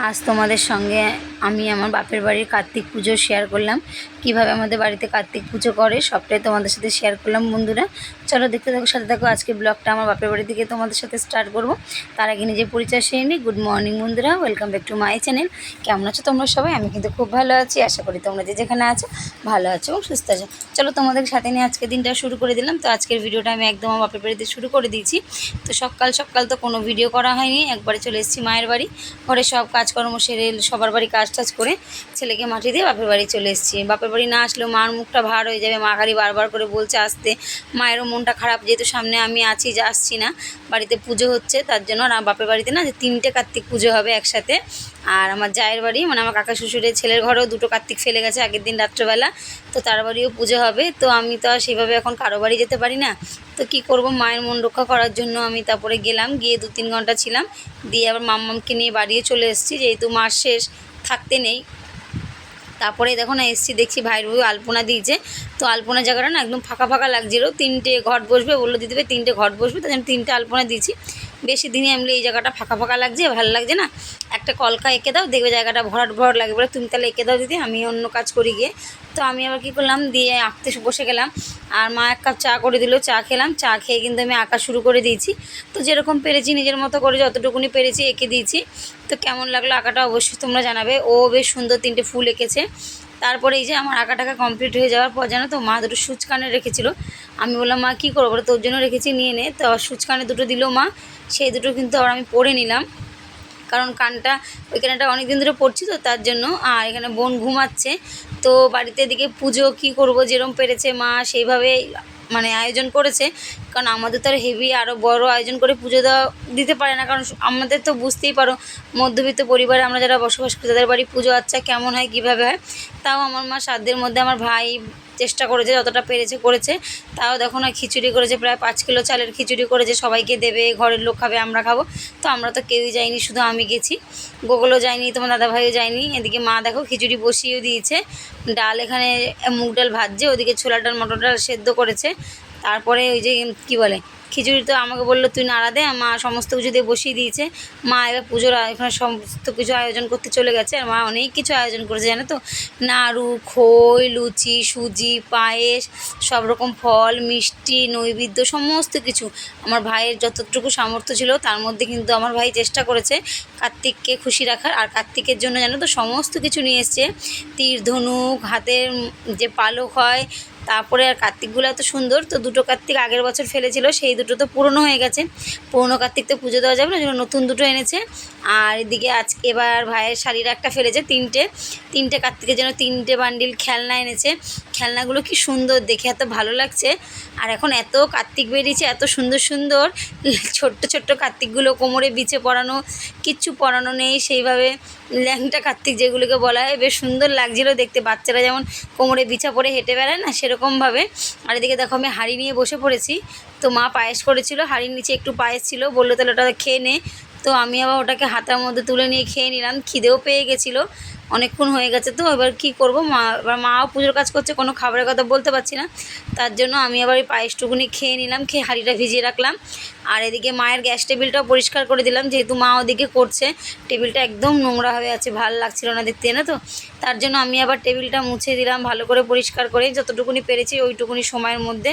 আজ তোমাদের সঙ্গে আমি আমার বাপের বাড়ির কার্তিক পুজো শেয়ার করলাম। কীভাবে আমাদের বাড়িতে কার্তিক পুজো করে, সবটাই তোমাদের সাথে শেয়ার করলাম বন্ধুরা। চলো দেখতে থাকো, সাথে থাকো, আজকে ব্লগটা আমার বাপের বাড়ি থেকে তোমাদের সাথে স্টার্ট করব। তার আগে নিজে পরিচয় সেরে নিই। গুড মর্নিং বন্ধুরা welcome back to my channel কেমন আছো তোমরা সবাই? আমি কিন্তু খুব ভালো আছি, আশা করি তোমরা যে যেখানে আছো, ভালো আছো এবং সুস্থ আছো। চলো তোমাদের সাথে নিয়ে আজকে দিনটা শুরু করে দিলাম। তো আজকের ভিডিওটা আমি একদম আমার বাপের বাড়িতে শুরু করে দিয়েছি। তো সকাল সকাল তো কোনো ভিডিও করা হয়নি। একবারে চলে এসেছি মায়ের বাড়ি। ঘরে সব কাজকর্ম সেরে সবার বাড়ি কাজ টাজ করে ছেলেকে মাটি দিয়ে বাপের বাড়ি চলে এসেছি। বাপের বাড়ি না আসলেও মার মুখটা ভার হয়ে যাবে। মা খালি বারবার করে বলছে আসতে। মায়েরও মনটা খারাপ, যেহেতু সামনে আমি আছি, যে আসছি না। বাড়িতে পুজো হচ্ছে, তার জন্য আর বাপের বাড়িতে না যে তিনটে কার্তিক পুজো হবে একসাথে। আর আমার জায়ের বাড়ি মানে আমার কাকা শ্বশুরের ছেলের ঘরেও দুটো কার্তিক ফেলে গেছে আগের দিন রাত্রেবেলা। তো তার বাড়িও পুজো হবে। তো আমি তো আর সেভাবে এখন কারও বাড়ি যেতে পারি না। তো কি করব? মায়ের মন রক্ষা করার জন্য আমি তারপরে গেলাম। গিয়ে দু তিন ঘণ্টা ছিলাম। দিয়ে আবার মাম্মামকে নিয়ে বাড়িয়ে চলে এসেছি। যেহেতু মাস শেষ থাকতে নেই। তারপরে দেখো না, এসছি দেখছি ভাইয়ের বউ আলপনা দিয়েছে। তো আলপনা জায়গাটা না একদম ফাঁকা ফাঁকা লাগছিল। তিনটে ঘট বসবে, বলল দিতে ভাই তিনটে ঘট বসবে, তাই জন্য তিনটে আলপনা দিয়েছি। বেশি দিনে আমি এই জায়গাটা ফাঁকা ফাঁকা লাগছে, ভালো লাগছে না। একটা কলকা এঁকে দাও, দেখবে জায়গাটা ভরাট ভরাট লাগে বলে, তুমি তাহলে এঁকে দাও দিদি, আমি অন্য কাজ করি গিয়ে। তো আমি আবার কী করলাম, দিয়ে আঁকতে বসে গেলাম। আর মা এক কাপ চা করে দিল, চা খেলাম। চা খেয়ে কিন্তু আমি আঁকা শুরু করে দিয়েছি। তো যেরকম পেরেছি, নিজের মতো করে যতটুকুনি পেরেছি এঁকে দিয়েছি। তো কেমন লাগল আঁকাটা অবশ্যই তোমরা জানাবে। ও বেশ সুন্দর তিনটে ফুল এঁকেছে। তারপরে এই যে আমার আঁকা টাকা কমপ্লিট হয়ে যাওয়ার পর জানো তো, মা দুটো সুচকানে রেখেছিল। আমি বললাম, মা, কী করব? বলে, তোর জন্য রেখেছি, নিয়ে নে। তো সুচকানে দুটো দিল মা, সেই দুটো কিন্তু আবার আমি পরে নিলাম। কারণ কানটা ওইখানেটা অনেক দিন ধরে পড়ছি তো, তার জন্য, আর এখানে বোন ঘুমাচ্ছে। তো বাড়িতে এদিকে পুজো কি করব, যেরম পেরেছে মা সেইভাবে মানে আয়োজন করেছে। কারণ আমাদের তো আর হেভি আরও বড় আয়োজন করে পুজো দেওয়া দিতে পারে না। কারণ আমাদের তো বুঝতেই পারো, মধ্যবিত্ত পরিবারে আমরা যারা বসবাস করি, তাদের বাড়ি পুজো আচ্ছা কেমন হয়, কীভাবে হয়? তাও আমার মা সাধ্যের মধ্যে আমার ভাই চেষ্টা করেছে, যতটা পেরেছে করেছে। তাও দেখো না, খিচুড়ি করেছে, প্রায় পাঁচ কিলো চালের খিচুড়ি করেছে, সবাইকে দেবে, ঘরের লোক খাবে, আমরা খাব। তো আমরা তো কেউই যাইনি, শুধু আমি গেছি। গোগলও যায়নি, তোমার দাদাভাইও যায়নি। এদিকে মা দেখো, খিচুড়ি বসিয়েও দিয়েছে। ডাল এখানে মুগ ডাল ভাজছে, ওদিকে ছোলা ডাল মটর ডাল সেদ্ধ করেছে। তারপরে ওই যে কী বলে, খিচুড়ি তো আমাকে বলল, তুই নাড়া দে, মা সমস্ত কিছু দিয়ে বসিয়ে দিয়েছে। মা এবার পুজোর এখানে সমস্ত কিছু আয়োজন করতে চলে গেছে, আর মা অনেক কিছু আয়োজন করেছে, জানো তো? নাড়ু, খই, লুচি, সুজি, পায়েস, সব রকম ফল, মিষ্টি, নৈবেদ্য, সমস্ত কিছু। আমার ভাইয়ের যতটুকু সামর্থ্য ছিল, তার মধ্যে কিন্তু আমার ভাই চেষ্টা করেছে কার্তিককে খুশি রাখার, আর কার্তিকের জন্য জানো তো সমস্ত কিছু নিয়ে এসছে। তীর, ধনুক, হাতের যে পালক হয় তারপরে আর কার্তিকগুলো এত সুন্দর, তো দুটো কার্তিক আগের বছর ফেলেছিল, সেই দুটো তো পুরনো হয়ে গেছে। পুরনো কার্তিক তো পুজো দেওয়া যাবে না জন্য নতুন দুটো এনেছে। আর এদিকে আজ, এবার ভাইয়ের শাড়ির একটা ফেলেছে, তিনটে। তিনটে কার্তিকের জন্য তিনটে বান্ডিল খেলনা এনেছে। খেলনাগুলো কি সুন্দর, দেখে এত ভালো লাগছে। আর এখন এত কার্তিক বেরিয়েছে, এত সুন্দর সুন্দর। ছোট্ট ছোট্ট কার্তিকগুলো কোমরে বিছে পরানো, কিচ্ছু পরানো নেই, সেইভাবে ল্যাংটা কার্তিক যেগুলোকে বলা হয়, বেশ সুন্দর লাগছিল দেখতে। বাচ্চারা যেমন কোমরে বিছা পরে হেঁটে বেড়ায় না সেরকমভাবে। আর এদিকে দেখো আমি হাঁড়ি নিয়ে বসে পড়েছি। তো মা পায়েস করেছিল, হাঁড়ির নিচে একটু পায়েস ছিল, বলল তাহলে ওটা খেয়ে নে। তো আমি আবার ওটাকে হাতার মধ্যে তুলে নিয়ে খেয়ে নিলাম, খিদেও পেয়ে গেছিল। অনেকক্ষণ হয়ে গেছে তো, এবার কি করব? মা, এবার মাও পুজোর কাজ করছে, কোনো খাবারের কথা বলতে পারছি না। তার জন্য আমি আবার ওই পায়েসটুকুনি খেয়ে নিলাম, খেয়ে হাঁড়িটা ভিজিয়ে রাখলাম। আর এদিকে মায়ের গ্যাস টেবিলটাও পরিষ্কার করে দিলাম, যেহেতু মা ওদিকে করছে। টেবিলটা একদম নোংরা হয়ে আছে, ভালো লাগছিল না দেখতে না তো? তার জন্য আমি আবার টেবিলটা মুছে দিলাম, ভালো করে পরিষ্কার করে, যতটুকুনি পেরেছি ওইটুকুনি সময়ের মধ্যে।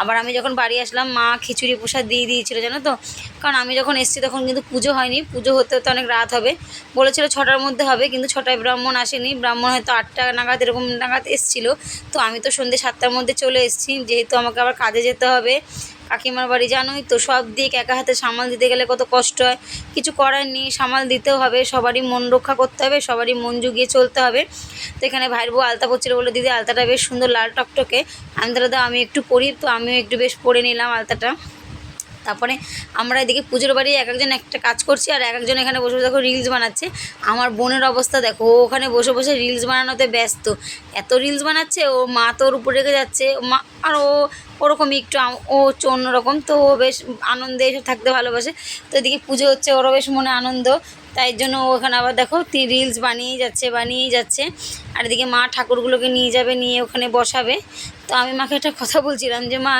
আবার আমি যখন বাড়ি আসলাম, মা খিচুড়ি প্রসাদ দিয়ে দিয়েছিল, জানো তো? কারণ আমি যখন এসেছি তখন কিন্তু পুজো হয়নি, পুজো হতে হতে অনেক রাত হবে। বলেছিল ছটার মধ্যে হবে, কিন্তু ছটায় ব্রাহ্মণ আসেনি। ব্রাহ্মণ হয়তো আটটা নাগাদ, এরকম নাগাদ এসেছিল। তো আমি তো সন্ধ্যে সাতটার মধ্যে চলে এসেছি, যেহেতু আমাকে আবার কাজে যেতে হবে। কাকিমার বাড়ি জানোই তো, সব দিক একা হাতে সামাল দিতে গেলে কত কষ্ট হয়। কিছু করার নেই, সামাল দিতেও হবে, সবারই মন রক্ষা করতে হবে, সবারই মন জুগিয়ে চলতে হবে। তো এখানে ভাইয়ের বউ আলতা পড়ছিল বলে, দিদি, আলতাটা বেশ সুন্দর লাল টকটকে। আমি দাও, আমি একটু পরি। তো আমিও একটু বেশ পরে নিলাম আলতাটা। তারপরে আমরা এদিকে পুজোর বাড়ি এক একজন একটা কাজ করছি, আর এক একজন এখানে বসে দেখো রিলস বানাচ্ছে। আমার বোনের অবস্থা দেখো, ও ওখানে বসে বসে রিলস বানানোতে ব্যস্ত। এত রিলস বানাচ্ছে, ও মা তো ওর উপর রেখে যাচ্ছে মা, আর ও ওরকমই একটু ও হচ্ছে অন্যরকম। তো ও বেশ আনন্দে এসে থাকতে ভালোবাসে। তো এদিকে পুজো হচ্ছে, ওরও বেশ মনে আনন্দ। তাই জন্য ওখানে আবার দেখো রিলস বানিয়ে যাচ্ছে বানিয়ে যাচ্ছে। আর এদিকে মা ঠাকুরগুলোকে নিয়ে যাবে, নিয়ে ওখানে বসাবে। তো আমি মাকে একটা কথা বলছিলাম যে, মা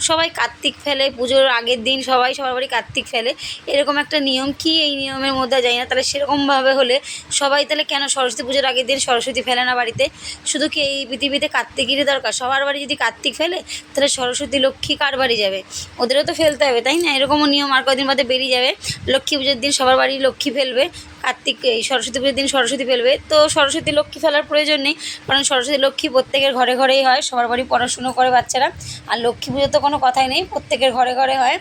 সবাই কার্তিক ফেলে, পুজোর আগের দিন সবাই সবার বাড়ি কার্তিক ফেলে। এরকম একটা নিয়ম কি এই নিয়মের মধ্যে? যাই না। তাহলে সেরকমভাবে হলে সবাই তাহলে কেন সরস্বতী পুজোর আগের দিন সরস্বতী ফেলে না বাড়িতে? শুধু কি এই পৃথিবীতে কার্তিকেরই দরকার? সবার বাড়ি যদি কার্তিক ফেলে, তাহলে সরস্বতী লক্ষ্মী কার বাড়ি যাবে? ওদেরও তো ফেলতে হবে, তাই না? এরকমও নিয়ম আর কদিন বাদে বেরিয়ে যাবে। লক্ষ্মী পুজোর দিন সবার বাড়ি লক্ষ্মী ফেলবে। কার্তিক, এই সরস্বতী পুজোর দিন সরস্বতী ফেলবে। তো সরস্বতী লক্ষ্মী ফেলার প্রয়োজন নেই। কারণ সরস্বতী লক্ষ্মী প্রত্যেকের ঘরে ঘরেই হয়। সবার বাড়ি পড়াশুনো করে বাচ্চারা। আর লক্ষ্মী পুজো তো কোনো কথাই নেই প্রত্যেকের ঘরে ঘরে হয়।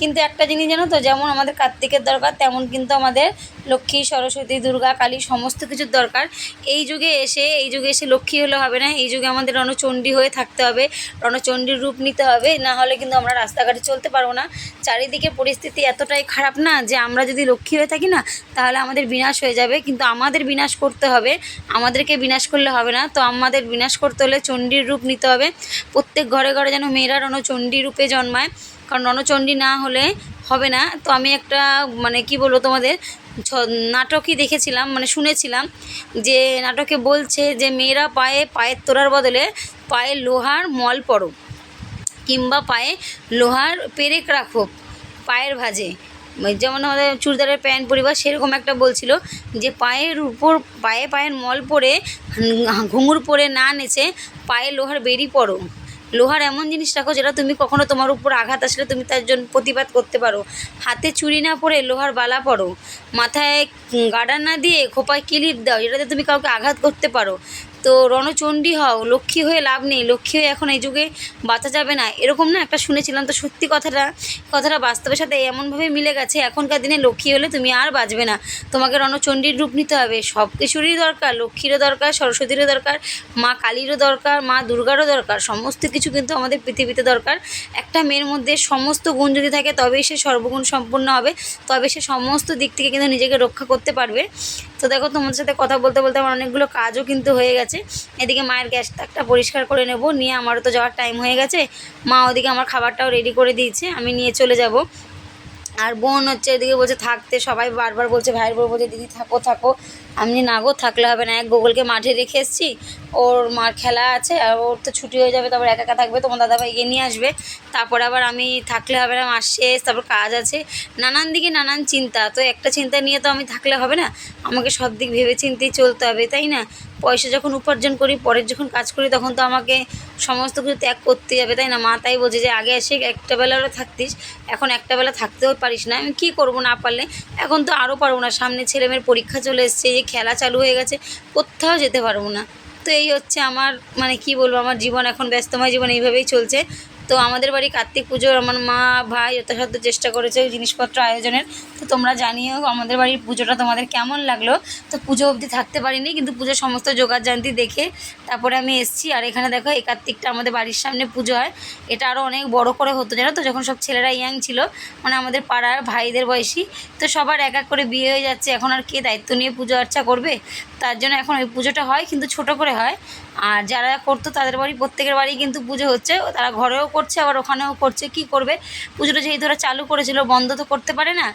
কিন্তু একটা জিনিস জানো তো, যেমন আমাদের কার্তিকের দরকার, তেমন কিন্তু আমাদের লক্ষ্মী, সরস্বতী, দুর্গা, কালী, সমস্ত কিছুর দরকার। এই যুগে এসে, এই যুগে এসে লক্ষ্মী হলে হবে না, এই যুগে আমাদের রণচণ্ডী হয়ে থাকতে হবে, রণচণ্ডীর রূপ নিতে হবে, না হলে কিন্তু আমরা রাস্তাঘাটে চলতে পারব না। চারিদিকে পরিস্থিতি এতটাই খারাপ না যে আমরা যদি লক্ষ্মী হয়ে থাকি না, তাহলে আমাদের বিনাশ হয়ে যাবে। কিন্তু আমাদের বিনাশ করতে হবে, আমাদেরকে বিনাশ করলে হবে না। তো আমাদের বিনাশ করতে হলে চণ্ডীর রূপ নিতে হবে। প্রত্যেক ঘরে ঘরে যেন মেয়েরা রণচণ্ডী রূপে জন্মায়। কারণ রণচণ্ডী না হলে হবে না। তো আমি একটা মানে কি বলব তোমাদের নাটকই দেখেছিলাম মানে শুনেছিলাম যে নাটকে বলছে যে মেয়েরা পায়ে পায়ের তোড়ার বদলে পায়ে লোহার মল পড়ো কিংবা পায়ে লোহার পেরেক রাখো পায়ের ভাজে। যেমন আমাদের চুড়িদারের প্যান্ট পরিবার সেরকম একটা বলছিল যে পায়ের উপর, পায়ে পায়ের মল পরে ঘুঙুর পরে না নেচে পায়ে লোহার বেরি পড়ো লোহার এমন জিনিস রাখো যেটা তুমি কখনো তোমার উপর আঘাত আসলে তুমি তার জন্য প্রতিবাদ করতে পারো। হাতে চুরি না পরে লোহার বালা পরো। মাথায় গার্ডার না দিয়ে খোপায় কিলিপ দাও যেটাতে তুমি কাউকে আঘাত করতে পারো। তো রণচণ্ডী হও, লক্ষ্মী হয়ে লাভ নেই, লক্ষ্মী হয়ে এখন এই যুগে বাঁচা যাবে না। এরকম না একটা শুনেছিলাম, তো সত্যি কথাটা কথাটা বাস্তবের সাথে এমনভাবে মিলে গেছে, এখনকার দিনে লক্ষ্মী হলে তুমি আর বাঁচবে না। তোমাকে রণচণ্ডীর রূপ নিতে হবে, সব কিছুরই দরকার, লক্ষ্মীরও দরকার, সরস্বতীরও দরকার, মা কালীরও দরকার, মা দুর্গারও দরকার, সমস্ত কিছু কিন্তু আমাদের পৃথিবীতে দরকার। একটা মেয়ের মধ্যে সমস্ত গুণ যদি থাকে, তবেই সে সর্বগুণ সম্পূর্ণ হবে, তবে সে সমস্ত দিক থেকে কিন্তু নিজেকে রক্ষা করতে পারবে। তো দেখো তোমাদের সাথে কথা বলতে বলতে আমার অনেকগুলো কাজও কিন্তু হয়ে গেছে। এদিকে মায়ের গ্যাস তাকটা পরিষ্কার করে নেব। নিয়ে আমারও তো যাওয়ার টাইম হয়ে গেছে। মা ওদিকে আমার খাবারটাও রেডি করে দিয়েছে। আমি নিয়ে চলে যাব। আর বোন হচ্ছে এদিকে বলছে, থাকতে। সবাই বারবার বলছে, ভাইয়ের বউ বলছে, দিদি, থাকো থাকো। আমি না গো, থাকলে হবে না। এক গোগলকে মাঠে রেখে এসেছি। ওর মার খেলা আছে, আর ওর তো ছুটি হয়ে যাবে, তারপর একা একা থাকবে তোমার দাদাভাইকে নিয়ে আসবে। তারপর আবার আমি, থাকলে হবে না, মাস শেষ। তারপর কাজ আছে। নানান দিকে নানান চিন্তা। তো একটা চিন্তা নিয়ে তো আমি থাকলে হবে না? আমাকে সব দিক ভেবে চিন্তেই চলতে হবে, তাই না? পয়সা যখন উপার্জন করি, পরের যখন কাজ করি, তখন তো আমাকে সমস্ত কিছু ত্যাগ করতে যাবে তাই না? মা তাই বলছে যে, আগে এসে একটা বেলারও থাকতিস, এখন একটা বেলা থাকতেও পারিস না। আমি কী করব না পারলে? এখন তো আরও পারব না। সামনে ছেলেমেয়ের পরীক্ষা চলে এসছে যে খেলা চালু হয়ে গেছে, কোথাও যেতে পারব না। তো এই হচ্ছে আমার মানে কি বলব, আমার জীবন এখন ব্যস্তময় জীবন এইভাবেই চলছে। তো আমাদের বাড়ি কার্তিক পুজোর, আমার মা, ভাই যথাসাধ্য চেষ্টা করেছে ওই জিনিসপত্র আয়োজনের। তো তোমরা জানিও আমাদের বাড়ির পুজোটা তোমাদের কেমন লাগল। তো পুজো অবধি থাকতে পারিনি, কিন্তু পুজোর সমস্ত জোগাড় জানতি দেখে তারপরে আমি এসেছি। আর এখানে দেখো, এই কার্তিকটা আমাদের বাড়ির সামনে পুজো হয়। এটা আরও অনেক বড় করে হতো জানো তো, যখন সব ছেলেরা ইয়াং ছিল মানে আমাদের পাড়ার ভাইদের বয়সী। তো সবার এক এক করে বিয়ে হয়ে যাচ্ছে। এখন আর কে দায়িত্ব নিয়ে পুজো আর্চা করবে? তার জন্য এখন ওই পুজোটা হয়, কিন্তু ছোট করে হয়। আর যারা করতো তাদের বাড়ি প্রত্যেকের বাড়ি কিন্তু পুজো হচ্ছে তারা ঘরেও করছে, আবার ওখানেও করছে, কি করবে? পুজোটা যেহেতু ওরা চালু করেছিল, বন্ধ তো করতে পারে না।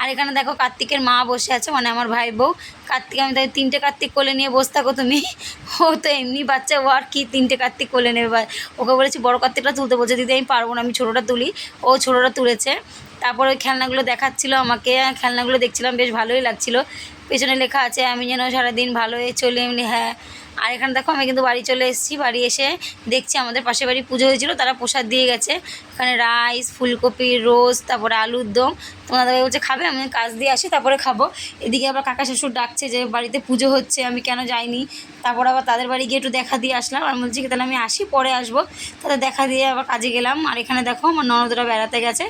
আর এখানে দেখো কার্তিকের মা বসে আছে মানে আমার ভাই বউ। কার্তিক, আমি তাই তিনটে কার্তিক কোলে নিয়ে বসে থাকো তুমি। ও তো এমনি বাচ্চা, ও আর কি তিনটে কার্তিক কোলে নেবে? ওকে বলেছি, বড় কার্তিকটা তুলতে বলছে, দিদি, আমি পারব না, আমি ছোটোটা তুলি। ও ছোটোটা তুলেছে। তারপর ওই খেলনাগুলো দেখাচ্ছিল আমাকে খেলনাগুলো দেখছিলাম, বেশ ভালোই লাগছিল। পেছনে লেখা আছে, আমি যেন সারাদিন ভালো হয়ে চলে এমনি হ্যাঁ। আর এখানে দেখো আমি কিন্তু বাড়ি চলে এসেছি। বাড়ি এসে দেখছি আমাদের পাশে বাড়ি পুজো হয়েছিল, তারা প্রসাদ দিয়ে গেছে। এখানে রাইস, ফুলকপি, রোজ, তারপরে আলুর দম। তোমার দাদা বলছে, খাবে? আমি কাজ দিয়ে আসি, তারপরে খাব। এদিকে আবার কাকা শ্বশুর ডাকছে যে, বাড়িতে পুজো হচ্ছে, আমি কেন যাইনি? তারপর আবার তাদের বাড়ি গিয়ে একটু দেখা দিয়ে আসলাম। আর বলছি, কি তাহলে আমি আসি, পরে আসব। তাদের দেখা দিয়ে আবার কাজে গেলাম। আর এখানে দেখো আমার ননদরা বেড়াতে গেছে।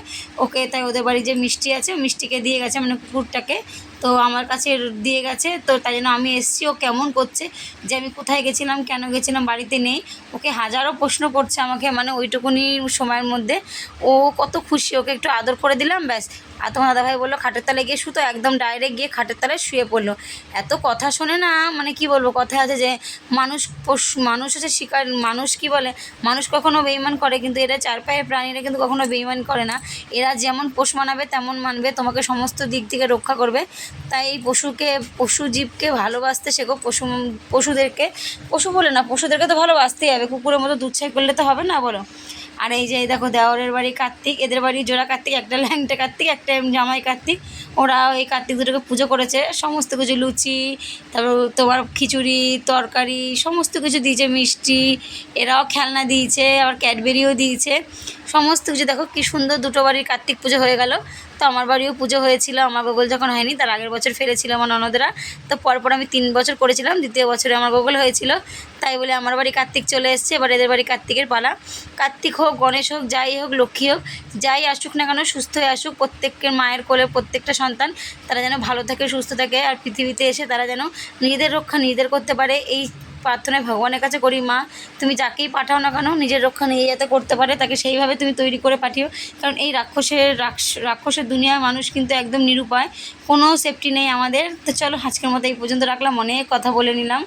ওকে, তাই ওদের বাড়ি যে মিষ্টি আছে মিষ্টিকে দিয়ে গেছে মানে কুকুরটাকে। তো আমার কাছে দিয়ে গেছে, তো তাই জন্য আমি এসেছি, ও কেমন করছে, যে আমি কোথায় গেছিলাম, কেন গেছিলাম, বাড়িতে নেই, ওকে হাজারো প্রশ্ন করছে আমাকে মানে ওইটুকুনি সময়ের মধ্যে, ও কত খুশি, ওকে একটু আদর করে দিলাম, ব্যাস, আর তোমার দাদাভাই বলল, খাটের তলায় গিয়ে শুতো, একদম ডাইরেক্ট গিয়ে খাটের তলায় শুয়ে পড়ল, এত কথা শোনে না মানে কি বলব কথা আছে যে, মানুষ মানুষ হচ্ছে শিকার, মানুষ কি বলে, মানুষ কখনো বেইমান করে, কিন্তু এরা চার পায়ের প্রাণীরা কিন্তু কখনো বেইমান করে না, এরা যেমন পোষ মানাবে, তেমন মানবে, তোমাকে সমস্ত দিক থেকে রক্ষা করবে তাই এই পশুকে, পশু জীবকে ভালোবাসতে শেখো, পশু, পশুদেরকে, পশু বলে না, পশুদেরকে তো ভালোবাসতেই হবে, কুকুরের মতো দুচ্ছাই করলে তো হবে না, বলো। আর এই যে দেখো, দেওরের বাড়ি কার্তিক, এদের বাড়ি জোড়া কার্তিক, একটা ল্যাংটা কার্তিক, একটা জামাই কার্তিক। ওরা এই কার্তিক দুটোকে পুজো করেছে, সমস্ত কিছু লুচি, তারপর তোমার খিচুড়ি, তরকারি, সমস্ত কিছু দিয়েছে, মিষ্টি, এরাও খেলনা দিয়েছে, আবার ক্যাডবেরিও দিয়েছে। সমস্ত কিছু, দেখো কি সুন্দর দুটো বাড়ির কার্তিক পুজো হয়ে গেল। তো আমার বাড়িও পুজো হয়েছিল, আমার গোগল যখন হয়নি, তার আগের বছর ফেলেছিল আমার ননদরা। তো পরপর আমি তিন বছর করেছিলাম, দ্বিতীয় বছরে আমার গোগল হয়েছিল। তাই বলে আমার বাড়ি কার্তিক চলে এসছে, এবার এদের বাড়ি কার্তিকের পালা। কার্তিক হোক, গণেশ হোক, যাই হোক, লক্ষ্মী হোক, যাই আসুক না কেন, সুস্থ হয়ে আসুক প্রত্যেকের মায়ের কোলে প্রত্যেকটা সন্তান, তারা যেন ভালো থাকে, সুস্থ থাকে, আর পৃথিবীতে এসে তারা যেন নিজেদের রক্ষা নিজেদের করতে পারে, এই প্রার্থনায় ভগবানের কাছে করি, মা, তুমি যাকেই পাঠাও না কেন, নিজের রক্ষা নিয়ে যাতে করতে পারে, তাকে সেইভাবে তুমি তৈরি করে পাঠিও। কারণ এই রাক্ষসের, রাক্ষ- রাক্ষসের দুনিয়ার মানুষ কিন্তু একদম নিরুপায়, কোনো সেফটি নেই আমাদের। তো চলো, আজকের মতো এই পর্যন্ত রাখলাম, অনেক কথা বলে নিলাম।